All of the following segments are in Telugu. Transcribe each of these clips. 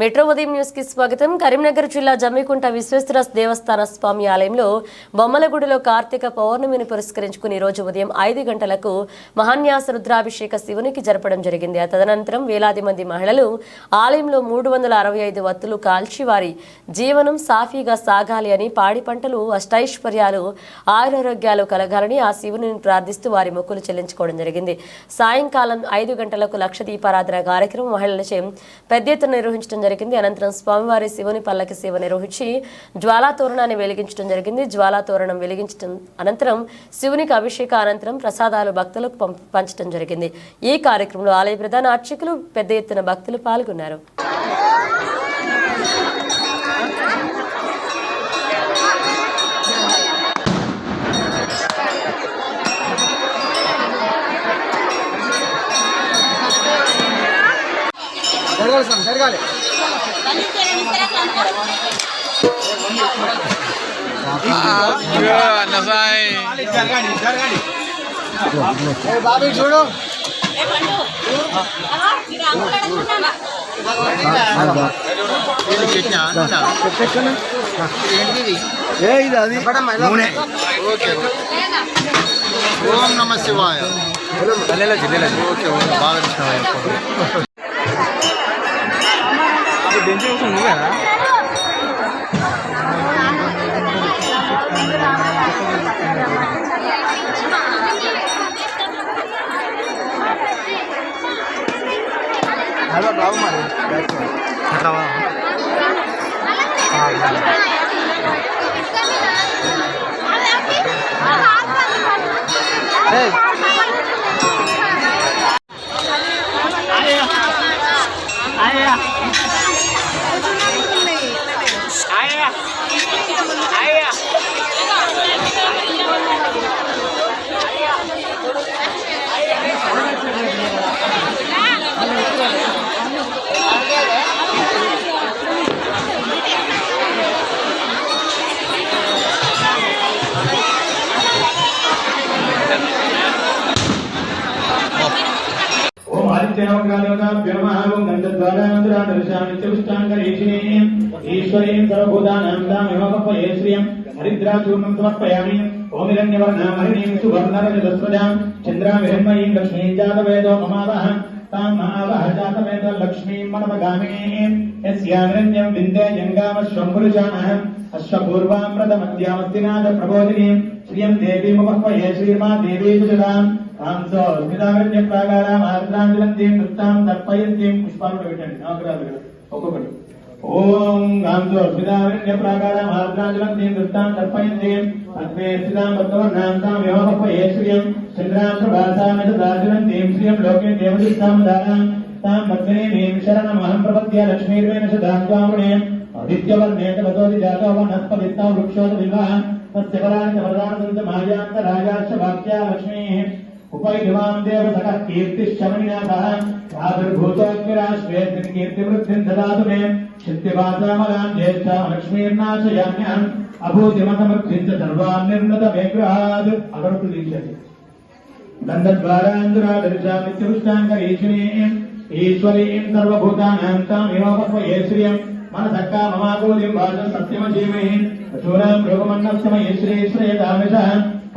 మెట్రో ఉదయం న్యూస్కి స్వాగతం. కరీంనగర్ జిల్లా జమ్మికుంట విశ్వేశ్వర దేవస్థాన స్వామి ఆలయంలో బొమ్మలగూడిలో కార్తీక పౌర్ణమిని పురస్కరించుకుని ఈ రోజు ఉదయం ఐదు గంటలకు మహాన్యాస రుద్రాభిషేక శివునికి జరపడం జరిగింది. తదనంతరం వేలాది మంది మహిళలు ఆలయంలో మూడు వందల అరవై ఐదు వత్తులు కాల్చి వారి జీవనం సాఫీగా సాగాలి అని పాడి పంటలు అష్టైశ్వర్యాలు ఆయురారోగ్యాలు కలగాలని ఆ శివుని ప్రార్థిస్తూ వారి మొక్కులు చెల్లించుకోవడం జరిగింది. సాయంకాలం ఐదు గంటలకు లక్ష దీపారాధన కార్యక్రమం మహిళలచే పెద్ద ఎత్తున నిర్వహించడం జరిగింది. అనంతరం స్వామివారి శివుని పల్లకి సేవ నిర్వహించి జ్వాలా తోరణాన్ని వెలిగించడం జరిగింది. జ్వాలా తోరణం వెలిగించడం అనంతరం శివునికి అభిషేక అనంతరం ప్రసాదాలు భక్తులకు పంచడం జరిగింది. ఈ కార్యక్రమంలో ఆలయ ప్రధాన అర్చకులు పెద్ద ఎత్తున భక్తులు పాల్గొన్నారు. జరగాలి. బాబీ చూడు ఏ ఇది అది నూనె ఓకే ఓం నమ శివాయ ఓకే ఓకే బాగా 렌즈 요소 누구야? 잘 나와 말이야. 잘 나와. 아, 네. 아니야. 아니야. హలో బాబు మరి ఏయ్ ఓం ఆదిత్యనవగ్రహాభ్యో నమః ఓం గంధద్వారాంతరాదర్శామిత్యుష్టాంగరీషిణే ఈశ్వరీం సర్వభూతానాం శ్రియం హరిద్రాచూర్ణం సమర్పయామి ఓం సువర్ణరజతస్వజాం చంద్రామిహిర్మయీం లక్ష్మీం జాతవేదో మమావహ తాం మహావహ జాతవేదో లక్ష్మీం మనమగామినీం యస్యామిరణ్యం విందే జంగామశ్వం ప్రబోధినీం శ్రియం దేవీముపహ్వయే శ్రీమా దేవీ కాంతో స్మితాగణ్య ప్రాకారం ఆర్ద్రాంజలంతీం నృత్తాం తర్పయంతీం పుష్పాలు పెట్టండి. నవగ్రహాలు ఒక్కొక్కటి. ఓం కాంతో స్మితాగణ్య ప్రాకారం ఆర్ద్రాంజలంతీం నృత్తాం తర్పయంతీం అద్వే స్థితాం భక్తవర్ణాం తాం యోగపయే శ్రియం. చంద్రాం ప్రభాసామిత దార్జలంతీం శ్రియం. లోకే దేవదిస్తాం దానాం తాం పద్మినీం శరణమహం ప్రపద్య లక్ష్మీర్వేణ సదాం త్వామునే ఆదిత్యవర్ణే తవతోది జాతో వనస్పతిత్తాం వృక్షోద వివాహ. తస్యవరాంచ వరదానంద మాయాంత రాజాశ్చ వాక్యా లక్ష్మీः. उपैधवां देवतः कीर्तिश्चमनिनाथः प्रादुर्भूतोऽग्निराश्वेऽस्मिन् कीर्तिवृद्धिम् ददातु मे शिन्तिवासामलाम् ज्येष्ठाम् लक्ष्मीर्नाशयाम्यहम् अभूतिमसमृद्धिम् च सर्वान् निर्मृतमेग्रहात् अगरुतु दीक्षति दण्डद्वारान्तरादर्शामित्युष्टाङ्गरीशिणीम् ईश्वरीम् सर्वभूतानाम् तामिवोपक्वये श्रियम् मनसक्का ममागोलिम् वाचम् सत्यमजीमहि अशूराम् भृगमन्नस्तमये श्रीश्रयदामिषः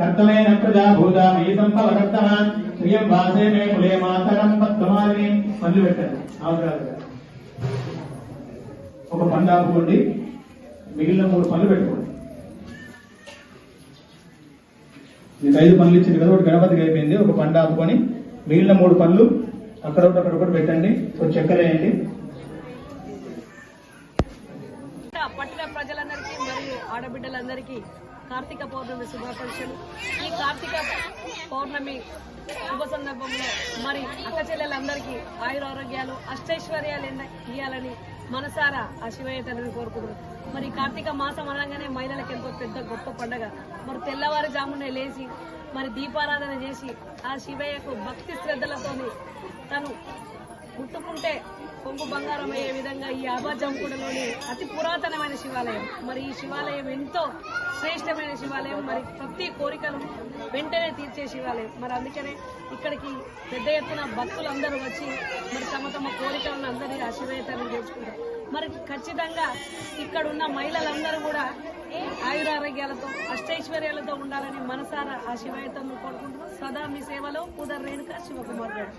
कर्तमेन प्रजाभूता मयि सम्भवकर्तमान् శ్రియం వాసే మే కులే మాతరం పద్మాలిని మందు పెట్టండి అవసరాలుగా ఒక పండు ఆపుకోండి మిగిలిన మూడు పనులు పెట్టుకోండి మీకు ఐదు పనులు ఇచ్చింది కదా ఒకటి గణపతికి అయిపోయింది ఒక పండు ఆపుకొని మిగిలిన మూడు పనులు అక్కడ ఒకటి అక్కడ ఒకటి పెట్టండి కొంచెం చక్కెర వేయండి పట్టణ ప్రజలందరికీ మరియు ఆడబిడ్డలందరికీ కార్తీక పౌర్ణమి శుభాకాంక్షలు. ఈ కార్తీక పౌర్ణమి శుభ సందర్భంలో మరి అక్క చెల్లెలందరికీ ఆయురారోగ్యాలు అష్టైశ్వర్యాలు ఇవ్వాలని ఇయ్యాలని మనసారా ఆ శివయ్య తండ్రిని కోరుకుంటున్నారు మరి కార్తీక మాసం అనగానే మహిళలకు ఎంతో పెద్ద గొప్ప పండగ. మరి తెల్లవారుజామునే లేచి మరి దీపారాధన చేసి ఆ శివయ్యకు భక్తి శ్రద్ధలతోని తను ముట్టుకుంటే కొంగు బంగారం అయ్యే విధంగా ఈ ఆబాజంకుడలోని అతి పురాతనమైన శివాలయం. మరి ఈ శివాలయం ఎంతో శ్రేష్టమైన శివాలయం. మరి ప్రతి కోరికను వెంటనే తీర్చే శివాలయం. మరి అందుకనే ఇక్కడికి పెద్ద ఎత్తున భక్తులందరూ వచ్చి మరి తమ తమ కోరికలను అందరి ఆశీర్వేతాన్ని శివయ్య చేర్చుకుంటారు మరి ఖచ్చితంగా ఇక్కడ ఉన్న మహిళలందరూ కూడా ఆయురారోగ్యాలతో అష్టైశ్వర్యాలతో ఉండాలని మనసారా ఆ శివయ్యతో కోరుకుంటున్నాం. సదా మీ సేవలో పూదర్ రేణుక శివకుమార్ గారు.